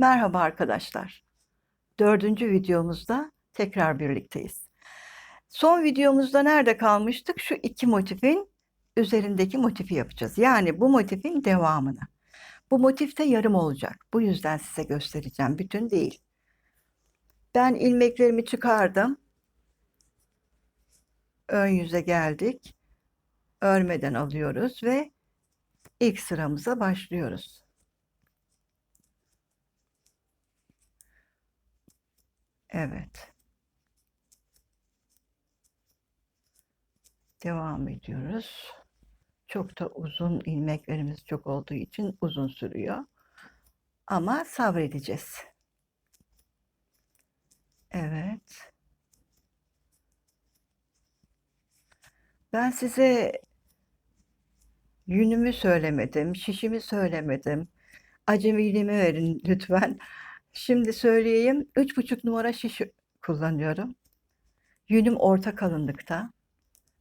Merhaba arkadaşlar. Dördüncü videomuzda tekrar birlikteyiz. Son videomuzda nerede kalmıştık? Şu iki motifin üzerindeki motifi yapacağız. Yani bu motifin devamını. Bu motif de yarım olacak. Bu yüzden size göstereceğim. Bütün değil. Ben ilmeklerimi çıkardım. Ön yüze geldik. Örmeden alıyoruz ve ilk sıramıza başlıyoruz. Evet. Devam ediyoruz. Çok da uzun ilmeklerimiz çok olduğu için uzun sürüyor. Ama sabredeceğiz. Evet. Ben size yünümü söylemedim, şişimi söylemedim. Acemiliğimi verin lütfen. Şimdi söyleyeyim. Üç buçuk numara şiş kullanıyorum. Yünüm orta kalınlıkta.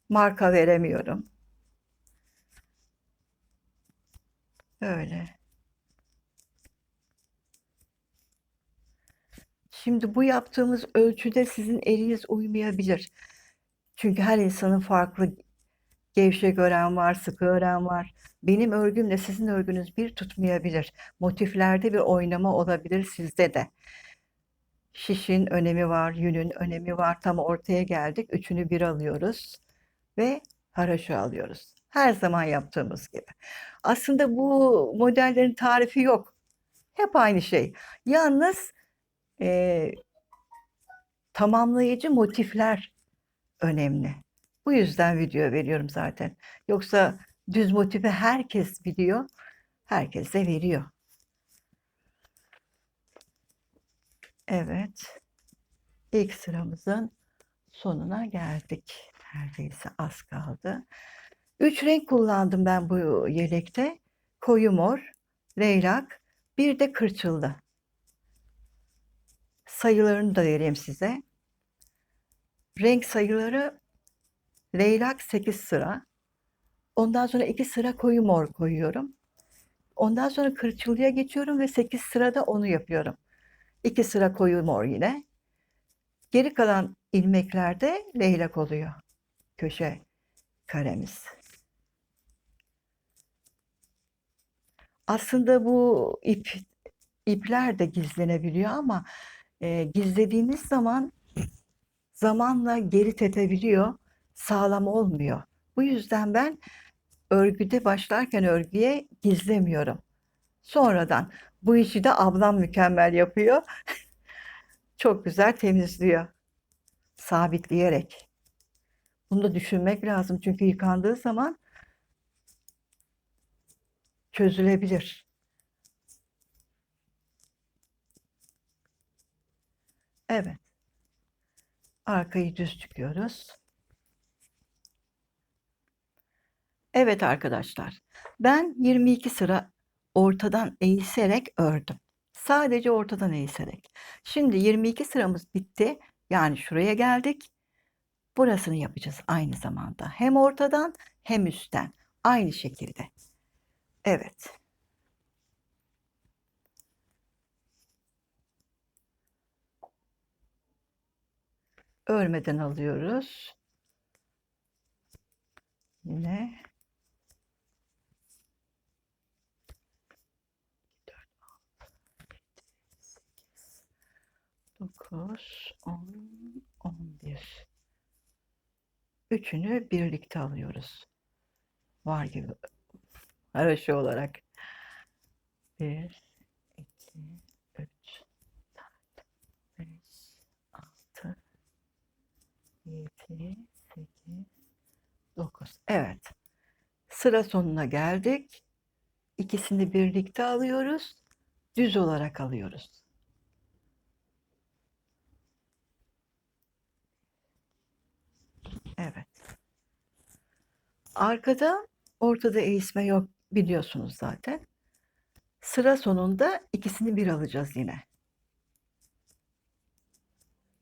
Marka veremiyorum. Böyle. Şimdi bu yaptığımız ölçüde sizin eliniz uymayabilir. Çünkü her insanın farklı gevşek ören var, sıkı ören var. Benim örgümle sizin örgünüz bir tutmayabilir. Motiflerde bir oynama olabilir sizde de. Şişin önemi var, yünün önemi var. Tam ortaya geldik. Üçünü bir alıyoruz ve haraşo alıyoruz. Her zaman yaptığımız gibi. Aslında bu modellerin tarifi yok. Hep aynı şey. Yalnız e, tamamlayıcı motifler önemli. Bu yüzden video veriyorum zaten. Yoksa düz motifi herkes biliyor. Herkes de veriyor. Evet. İlk sıramızın sonuna geldik. Neredeyse az kaldı. Üç renk kullandım ben bu yelekte. Koyu mor, leylak, bir de kırçıllı. Sayılarını da vereyim size. Renk sayıları leylak 8 sıra. Ondan sonra 2 sıra koyu mor koyuyorum. Ondan sonra kırçılıya geçiyorum ve 8 sırada onu yapıyorum. 2 sıra koyu mor yine. Geri kalan ilmeklerde leylak oluyor. Köşe karemiz. Aslında bu ip ipler de gizlenebiliyor ama e, gizlediğiniz zaman zamanla geri tepebiliyor, sağlam olmuyor. Bu yüzden ben örgüde başlarken örgüye gizlemiyorum. Sonradan bu işi de ablam mükemmel yapıyor. Çok güzel temizliyor. Sabitleyerek. Bunu da düşünmek lazım çünkü yıkandığı zaman çözülebilir. Evet. Arkayı düz çıkıyoruz. Evet arkadaşlar. Ben 22 sıra ortadan eğiserek ördüm. Sadece ortadan eğiserek. Şimdi 22 sıramız bitti. Yani şuraya geldik. Burasını yapacağız aynı zamanda. Hem ortadan hem üstten. Aynı şekilde. Evet. Örmeden alıyoruz. Yine 9, 10, 11. Üçünü birlikte alıyoruz. Var gibi. Haraşo olarak. 1, 2, 3, 4, 5, 6, 7, 8, 9. Evet. Sıra sonuna geldik. İkisini birlikte alıyoruz. Düz olarak alıyoruz. Evet. Arkada ortada eğisme yok biliyorsunuz zaten. Sıra sonunda ikisini bir alacağız yine.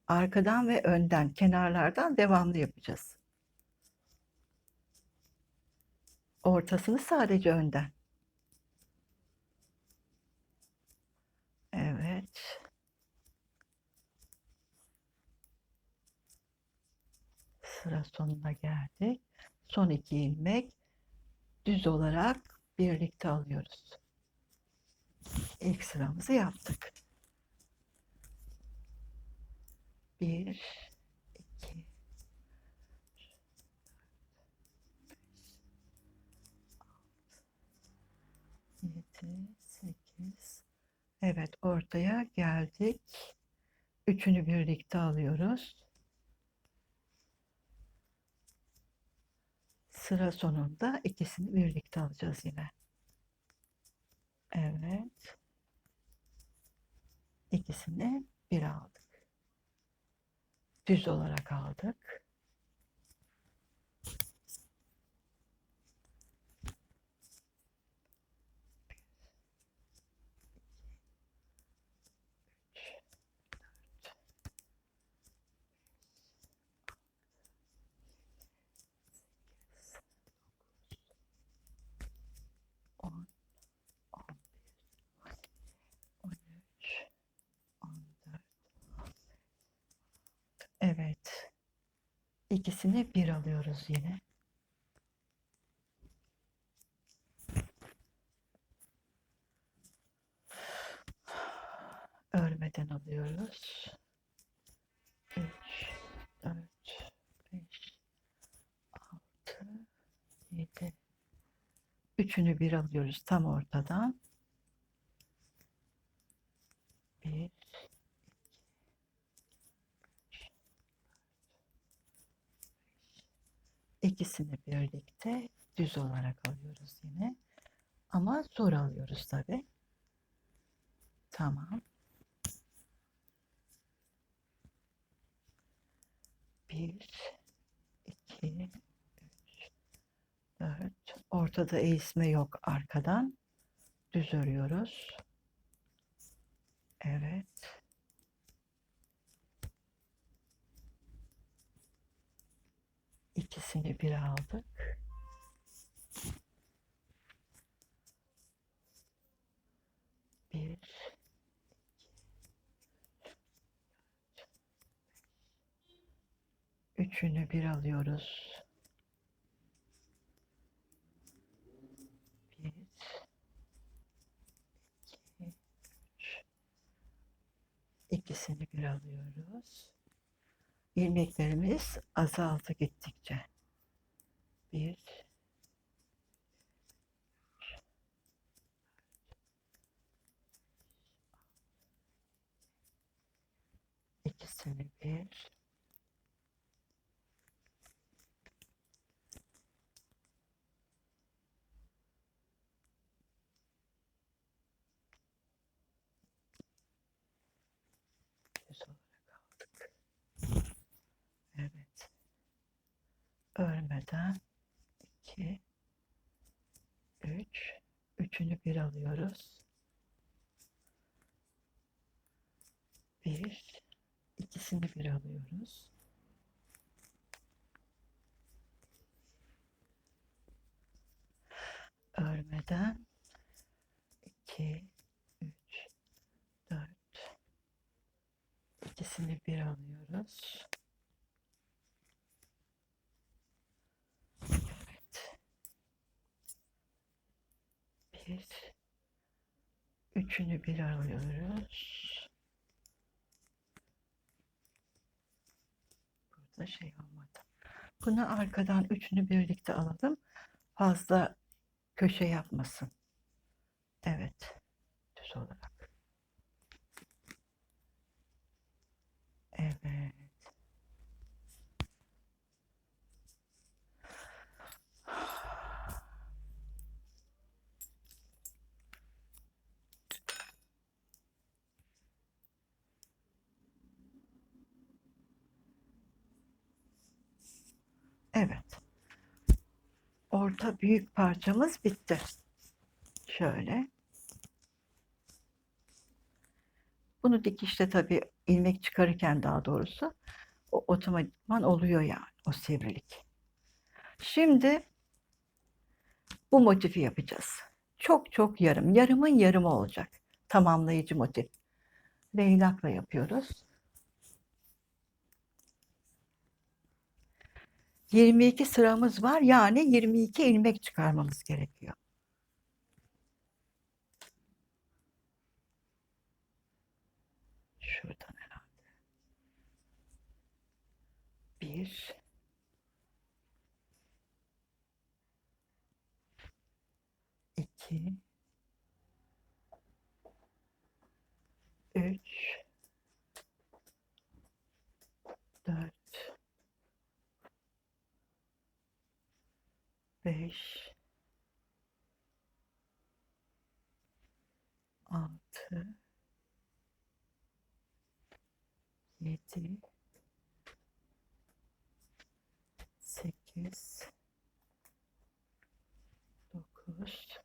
Arkadan ve önden, kenarlardan devamlı yapacağız. Ortasını sadece önden. Evet. Sıra sonuna geldik. Son iki ilmek düz olarak birlikte alıyoruz. İlk sıramızı yaptık. Bir, iki, yedi, sekiz. Evet, ortaya geldik. Üçünü birlikte alıyoruz. Sıra sonunda ikisini birlikte alacağız yine. Evet. İkisini bir aldık. Düz olarak aldık. On, on bir, on üç, on dört. Evet. İkisini bir alıyoruz yine. Örmeden alıyoruz. Üç, dört, beş, altı, yedi. Üçünü bir alıyoruz tam ortadan. Bir, İkisini birlikte düz olarak alıyoruz yine. Ama zor alıyoruz tabi. Tamam. Bir, iki, üç, dört. Ortada eğisme yok arkadan. Düz örüyoruz. Evet. İkisini bir aldık. Bir, Üçünü bir alıyoruz. Bir, iki, üç. İkisini bir alıyoruz. İlmeklerimiz azaldı gittikçe. Bir, ikisini bir, düz olarak aldık. Evet. Örmeden iki, üç, üçünü bir alıyoruz. Bir, ikisini bir alıyoruz. Örmeden iki, üç, dört, ikisini bir alıyoruz. 8 üçünü bir alıyoruz. Burada şey olmadı. Bunu arkadan üçünü birlikte alalım. Fazla köşe yapmasın. Evet. Düz olarak. Evet. Orta büyük parçamız bitti. Şöyle. Bunu dikişte tabii ilmek çıkarırken daha doğrusu o otomatikman oluyor yani o sivrilik. Şimdi bu motifi yapacağız. Çok çok yarım. Yarımın yarımı olacak. Tamamlayıcı motif. Leylakla yapıyoruz. 22 sıramız var. Yani 22 ilmek çıkarmamız gerekiyor. Şuradan herhalde. Bir. iki, 7 8 9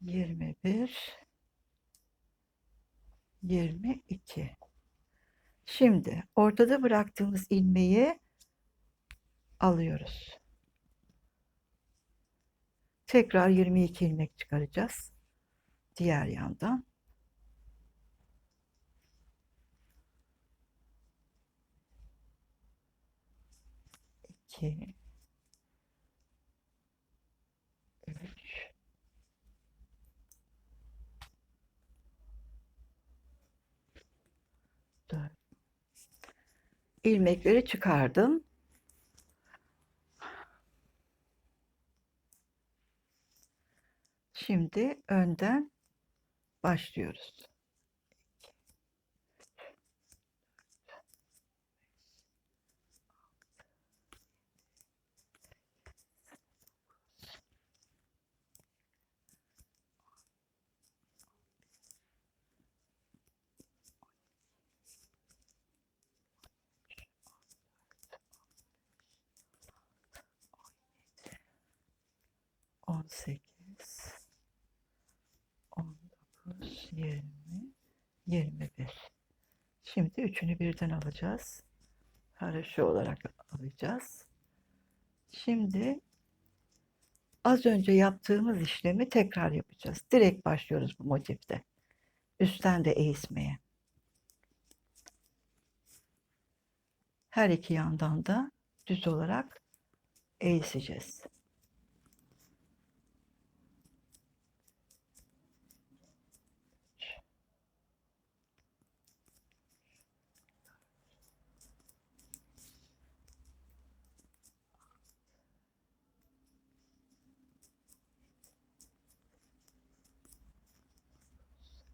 yirmi bir, yirmi iki. Şimdi ortada bıraktığımız ilmeği alıyoruz. Tekrar 22 ilmek çıkaracağız. Diğer yandan. İki, 4 ilmekleri çıkardım. Şimdi önden başlıyoruz. On sekiz, on dokuz, yirmi, yirmi bir. Şimdi üçünü birden alacağız. Haroşa olarak alacağız. Şimdi az önce yaptığımız işlemi tekrar yapacağız. Direkt başlıyoruz bu motifte. Üstten de eğismeye. Her iki yandan da düz olarak eğiseceğiz.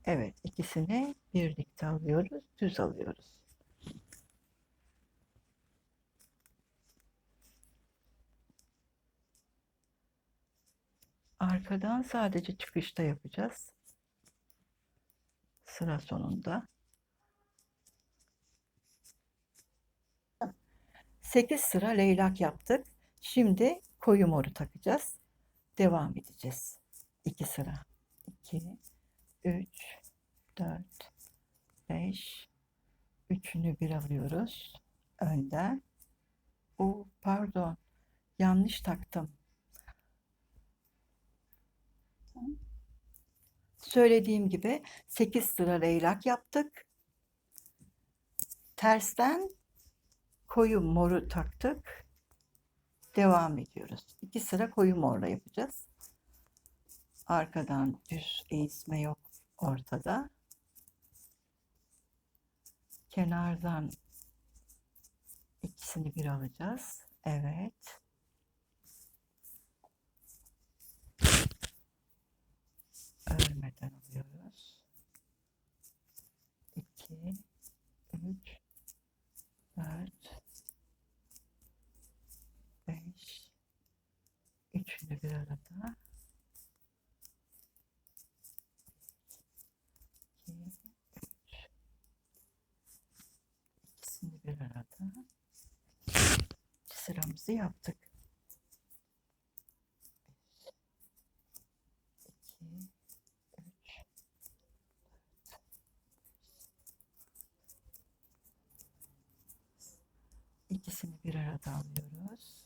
Evet, ikisini birlikte alıyoruz, düz alıyoruz. Arkadan sadece çıkışta yapacağız. Sıra sonunda. 8 sıra leylak yaptık. Şimdi koyu moru takacağız. Devam edeceğiz. 2 sıra. 2 3 4 5 üçünü bir alıyoruz. Önden. O pardon. Yanlış taktım. Söylediğim gibi 8 sıra leylak yaptık. Tersten koyu moru taktık. Devam ediyoruz. 2 sıra koyu morla yapacağız. Arkadan düz eğisme yok ortada. Kenardan ikisini bir alacağız. Evet. Örmeden alıyoruz. 2 3 4 trabzanımızı yaptık. 1, 2, 3, 4, 5. İkisini bir arada alıyoruz.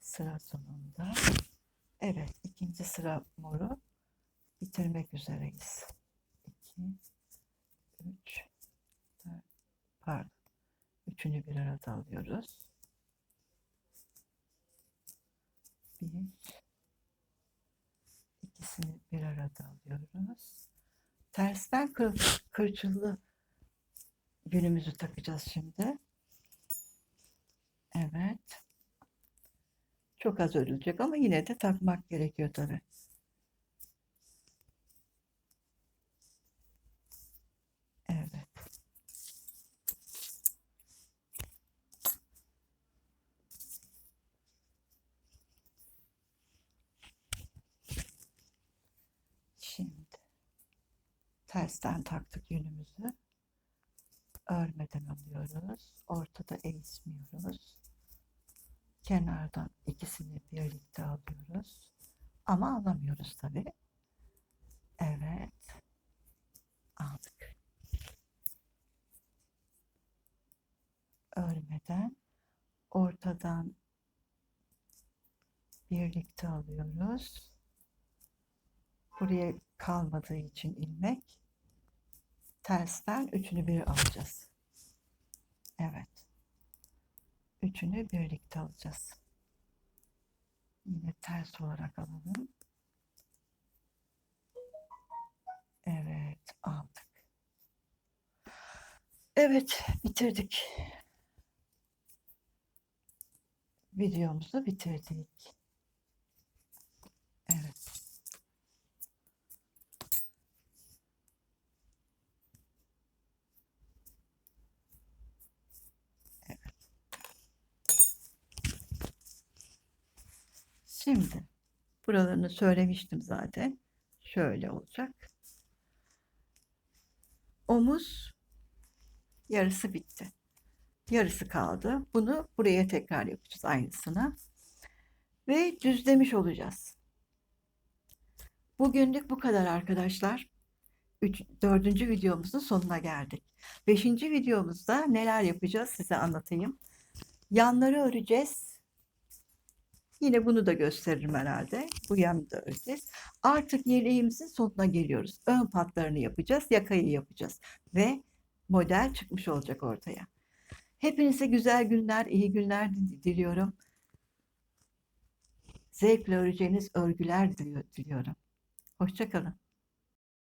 Sıra sonunda. Evet, ikinci sıra moru bitirmek üzereyiz. 2, 3, 4, pardon. Üçünü bir arada alıyoruz. Bir, ikisini bir arada alıyoruz. Tersten kır, kırçıllı yünümüzü takacağız şimdi. Evet. Çok az örülecek ama yine de takmak gerekiyor tabii. Tersten taktık yünümüzü. Örmeden alıyoruz. Ortada eğismiyoruz. Kenardan ikisini birlikte alıyoruz. Ama alamıyoruz tabii. Evet. Aldık. Örmeden ortadan birlikte alıyoruz. Buraya kalmadığı için ilmek tersten üçünü bir alacağız. Evet. Üçünü birlikte alacağız. Yine ters olarak alalım. Evet, aldık. Evet, bitirdik. Videomuzu bitirdik. Evet. Şimdi buralarını söylemiştim zaten. Şöyle olacak. Omuz yarısı bitti. Yarısı kaldı. Bunu buraya tekrar yapacağız aynısını. Ve düzlemiş olacağız. Bugünlük bu kadar arkadaşlar. Üç, dördüncü videomuzun sonuna geldik. Beşinci videomuzda neler yapacağız size anlatayım. Yanları öreceğiz. Yine bunu da gösteririm herhalde. Bu da öreceğiz. Artık yeleğimizin sonuna geliyoruz. Ön patlarını yapacağız. Yakayı yapacağız. Ve model çıkmış olacak ortaya. Hepinize güzel günler, iyi günler diliyorum. Zevkle öreceğiniz örgüler diliyorum. Hoşçakalın.